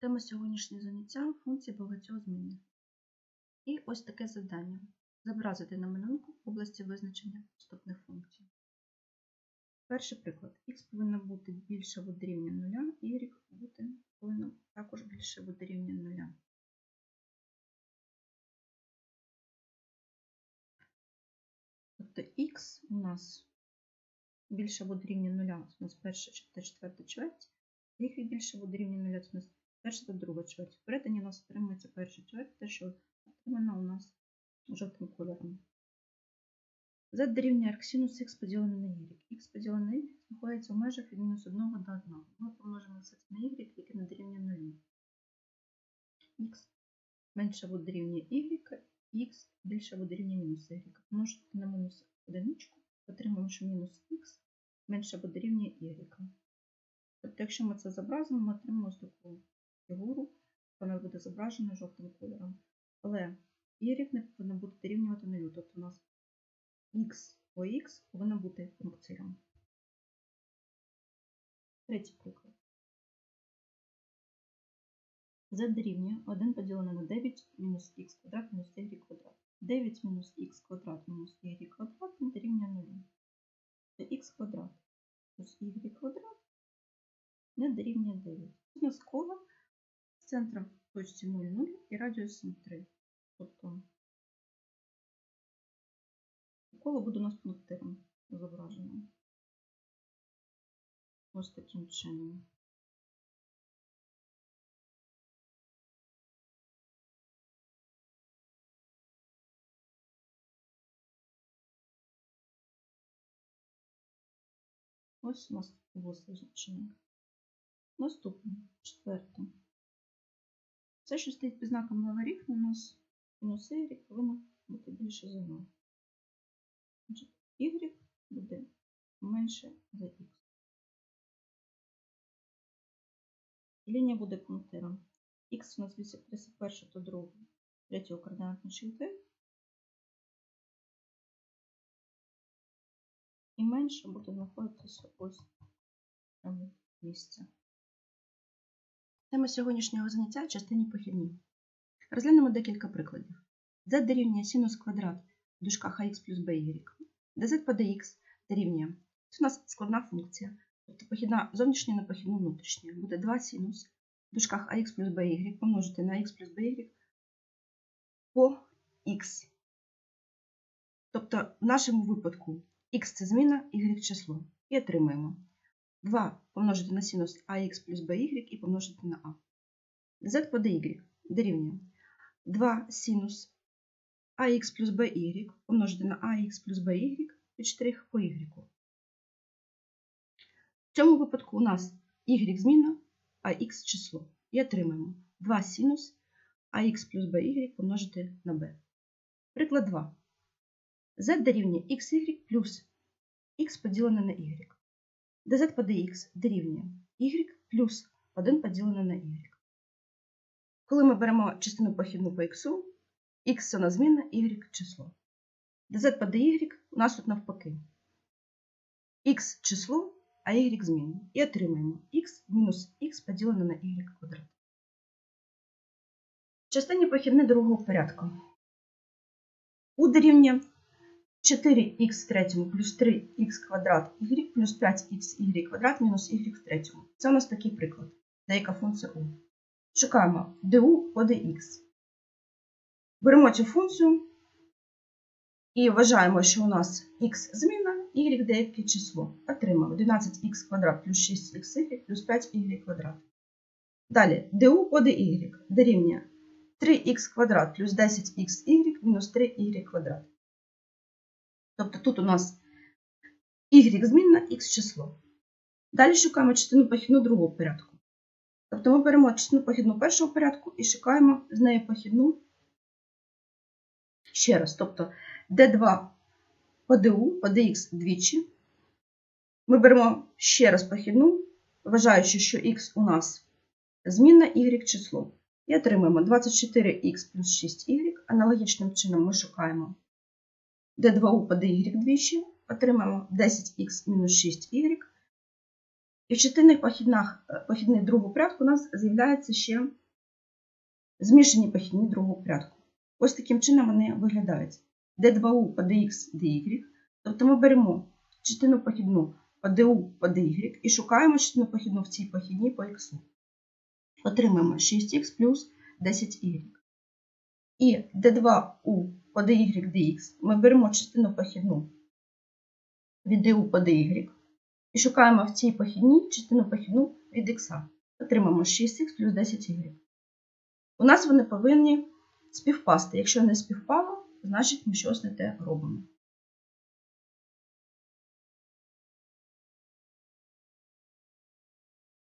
Тема сьогоднішнього заняття функції багатьох І ось таке завдання. Зобразити на малюнку області визначення вступних функцій. Перший приклад. Х повинно бути більше або дорівнює 0, y бути повинно також більше або дорівнює 0. Тобто х у нас більше або дорівнює 0, у нас перша та четверта чверть, y більше або дорівнює 0, це у нас перша та друга чверть. В перетині у нас отримується перша чверть, те, що отримана у нас жовтим кольором. Z дорівнює арксинус х поділене на y. х поділене на y знаходиться в межах від мінус 1 до 1. Ми помножимо все це на y, яке не дорівнює 0. х менше або дорівнює y, х більше або дорівнює мінус y. Помножити на мінус одиничку, отримаємо, що мінус х менше або дорівнює y. Тобто, якщо ми це зобразимо, ми отримаємо ось таку зображена жовтим кольором. Але y не повинно бути дорівнювати 0, тобто у нас x по x повинно бути функцією. Третій приклад. z дорівнює 1 поділене на 9 мінус х квадрат мінус y квадрат. 9 мінус х квадрат мінус y квадрат не дорівнює 0. Це х квадрат плюс y квадрат не дорівнює 9. У нас коло з центром точці 0, 0 і радіусом 3. Тобто коло буде у нас пунктиром зображено. Ось таким чином. Ось у нас визначення. Наступне, четверте. Все, що стоїть під знаком логарифму, у нас y повинно бути більше за 0. Значить, y буде менше за x. Лінія буде пунктиром. Х у нас від 31 до 2, 3 координатної шийки. І менше буде знаходитися ось цьому місці. Тема сьогоднішнього заняття в частині похідні. Розглянемо декілька прикладів. z дорівнює синус квадрат в дужках ax плюс by, dz по dx дорівнює. Це у нас складна функція. Тобто похідна зовнішня на похідну внутрішню. Буде 2 синус в дужках ax плюс by помножити на x плюс by по x. Тобто в нашому випадку x це зміна, y число. І отримаємо 2 помножити на синус ax плюс by і помножити на a. z по dy дорівнює 2 синус ax плюс by помножити на ax плюс by під штрих по y. В цьому випадку у нас y зміна, а x число. І отримаємо 2 синус ax плюс by помножити на b. Приклад 2. z дорівнює xy плюс x поділене на y dz по dx дорівнює y плюс 1 поділене на y. Коли ми беремо частину похідну по x, x це на y число. dz по dy у нас тут навпаки. x число, а y змінна. І отримаємо x мінус x поділене на y квадрат. Частині похідне другого порядку. У дорівнює 4х в третьому плюс 3х квадрат y плюс 5xy квадрат мінус y в третьому. Це у нас такий приклад. Деяка функція u. Шукаємо du по dx. Беремо цю функцію і вважаємо, що у нас х зміна, y деяке число. Отримаємо 11х квадрат плюс 6xy плюс 5y квадрат. Далі du по dy дорівнює 3х квадрат плюс 10xy мінус 3y квадрат. Тобто тут у нас y змінна, x число. Далі шукаємо частину похідну другого порядку. Тобто ми беремо частину похідну першого порядку і шукаємо з нею похідну ще раз. Тобто d2 по du, по dx двічі. Ми беремо ще раз похідну, вважаючи, що x у нас змінна y число. І отримаємо 24х плюс 6y. Аналогічним чином ми шукаємо d2u по dy двічі, отримаємо 10х мінус 6y І в частинних похідних, е, похідних другого порядку у нас з'являються ще змішані похідні другого порядку. Ось таким чином вони виглядають. d2u по dx dy. Тобто ми беремо частину похідну по du по dy і шукаємо частину похідну в цій похідній по x. Отримаємо 6х плюс 10y. І d2u по dy dx ми беремо частину похідну від du по dy і шукаємо в цій похідній частину похідну від x. Отримаємо 6х плюс 10y. У нас вони повинні співпасти. Якщо не співпало, значить ми щось не те робимо.